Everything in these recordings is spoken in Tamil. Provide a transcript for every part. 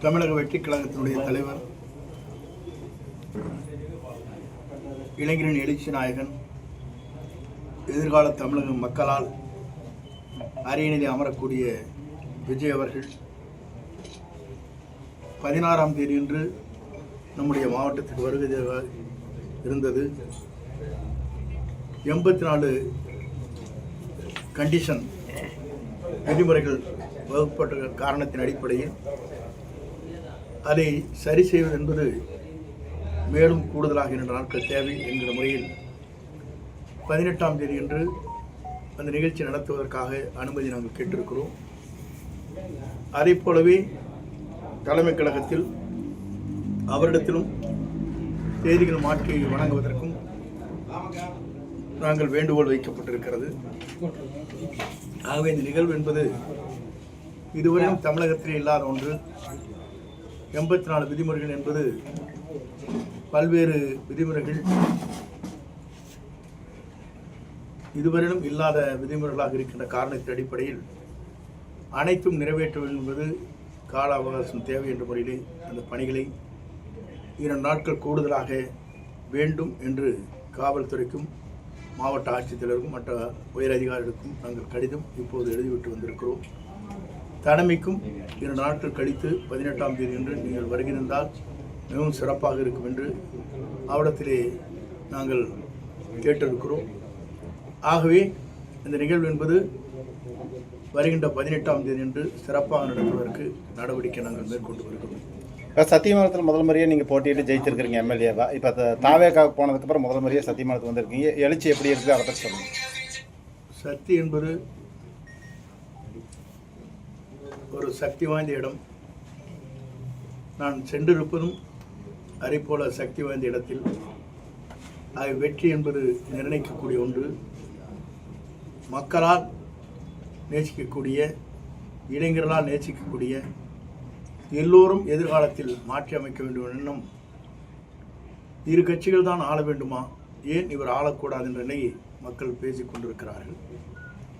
தமிழக வெற்றி கழகத்தினுடைய தலைவர் இளைஞரின் எழுச்சி நாயகன் எதிர்கால தமிழக மக்களால் அரியணையில் அமரக்கூடிய விஜய் அவர்கள் பதினாறாம் தேதியன்று நம்முடைய மாவட்டத்துக்கு வருகை இருந்தது. எண்பத்தி நாலு கண்டிஷன் விதிமுறைகள் வகுப்பட்ட காரணத்தின் அடிப்படையில் அதை சரி செய்வது என்பது மேலும் கூடுதலாக இரண்டு நாட்கள் தேவை என்கிற முறையில் பதினெட்டாம் தேதி என்று அந்த நிகழ்ச்சி நடத்துவதற்காக அனுமதி நாங்கள் கேட்டிருக்கிறோம். அதைப் போலவே தலைமைக் கழகத்தில் அவரிடத்திலும் தேதிகள் மாற்றி வழங்குவதற்கும் நாங்கள் வேண்டுகோள் வைக்கப்பட்டிருக்கிறது. ஆகவே இந்த நிகழ்வு என்பது இதுவரையும் தமிழகத்திலே இல்லாத ஒன்று. எண்பத்தி நாலு விதிமுறைகள் என்பது பல்வேறு விதிமுறைகள் இதுவரையிலும் இல்லாத விதிமுறைகளாக இருக்கின்ற காரணத்தின் அடிப்படையில் அனைத்தும் நிறைவேற்ற வேண்டும் என்பது கால அவகாசம் தேவை என்ற முறையிலே அந்த பணிகளை இரண்டு நாட்கள் கூடுதலாக வேண்டும் என்று காவல்துறைக்கும் மாவட்ட ஆட்சித்தலைவருக்கும் மற்ற உயரதிகாரிகளுக்கும் நாங்கள் கடிதம் இப்போது எழுதிவிட்டு வந்திருக்கிறோம். தலைமைக்கும் இரண்டு நாட்கள் கழித்து பதினெட்டாம் தேதி என்று நீங்கள் வருகிறந்தால் மிகவும் சிறப்பாக இருக்கும் என்று அவடத்திலே நாங்கள் கேட்டிருக்கிறோம். ஆகவே இந்த நிகழ்வு என்பது வருகின்ற பதினெட்டாம் தேதி என்று சிறப்பாக நடத்துவதற்கு நடவடிக்கை நாங்கள் மேற்கொண்டு வருகிறோம் இப்போ சத்தியமங்கலத்தில் முதல் முறையே நீங்கள் போட்டியிட்டு ஜெயிச்சிருக்கிறீங்க எம்எல்ஏவா இப்போ தாவேக்காக போனதுக்கப்புறம் முதல் முறையே சத்தியமங்கலத்துக்கு வந்திருக்கீங்க. எழுச்சி எப்படி இருக்குது அதை பற்றி சொல்லுங்கள் சக்தி என்பது ஒரு சக்தி வாய்ந்த இடம். நான் சென்றிருப்பதும் அறைப்போல சக்தி வாய்ந்த இடத்தில். அது வெற்றி என்பது நிர்ணயிக்கக்கூடிய ஒன்று. மக்களால் நேசிக்கக்கூடிய இளைஞர்களால் நேசிக்கக்கூடிய எல்லோரும் எதிர்காலத்தில் மாற்றி அமைக்க வேண்டும் எண்ணம் இரு கட்சிகள் தான் ஆள வேண்டுமா? ஏன் இவர் ஆளக்கூடாது என்ற நிலையை மக்கள் பேசிக் கொண்டிருக்கிறார்கள்.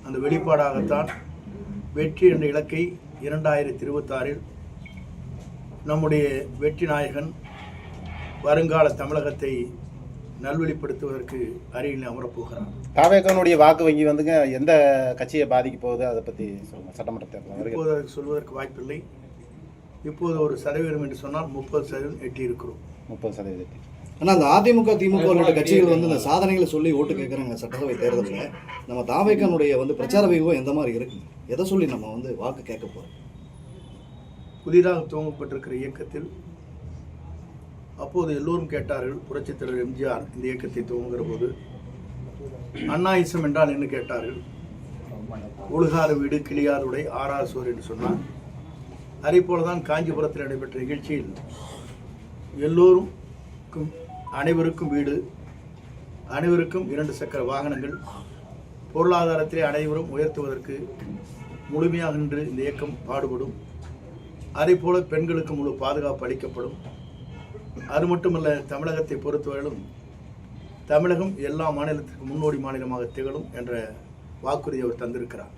அந்த வெளிப்பாடாகத்தான் வெற்றி என்ற இலக்கை இரண்டாயிரத்தி இருபத்தாறில் நம்முடைய வெற்றி நாயகன் வருங்கால தமிழகத்தை நல்வழிப்படுத்துவதற்கு அருகில் அமரப்போகிறார் தாவேக்கானுடைய வாக்கு வங்கி வந்துங்க எந்த கட்சியை பாதிக்க போகுது? அதை பற்றி சொல்லுங்கள் சட்டமன்ற தேர்தல் இப்போது அதற்கு சொல்வதற்கு வாய்ப்பில்லை. இப்போது ஒரு சதவீதம் என்று சொன்னால் முப்பது சதவீதம் எட்டி இருக்கிறோம் முப்பது சதவீதத்தில் ஆனா அந்த அதிமுக திமுக உள்ளிட்ட கட்சிகள் வந்து இந்த சாதனைகளை சொல்லி ஓட்டு கேட்குறாங்க சட்டசபை தேர்தலில். நம்ம தாவைக்கனுடைய வந்து பிரச்சார வைபவம் எந்த மாதிரி இருக்கு? எதை சொல்லி நம்ம வந்து வாக்கு கேட்க போறோம்? புதிதாக துவங்கப்பட்டிருக்கிற இயக்கத்தில் அப்போது எல்லோரும் கேட்டார்கள் புரட்சித் தலைவர் எம்ஜிஆர் இந்த இயக்கத்தை துவங்குகிற போது அண்ணாயிசம் என்றால் என்ன கேட்டார்கள்? ஒழுகாத வீடு கிளியாருடை ஆறாறு சோர் என்று சொன்னார் அதே போலதான் காஞ்சிபுரத்தில் நடைபெற்ற நிகழ்ச்சியில் எல்லோருக்கும் அனைவருக்கும் வீடு அனைவருக்கும் இரண்டு சக்கர வாகனங்கள். பொருளாதாரத்திலே அனைவரும் உயர்த்துவதற்கு முழுமையாக நின்று இந்த இயக்கம் பாடுபடும். அதே போல பெண்களுக்கு முழு பாதுகாப்பு அளிக்கப்படும். அது மட்டுமல்ல தமிழகத்தை பொறுத்தவரையிலும் தமிழகம் எல்லா மாநிலத்திற்கும் முன்னோடி மாநிலமாக திகழும் என்ற வாக்குறுதி அவர் தந்திருக்கிறார்.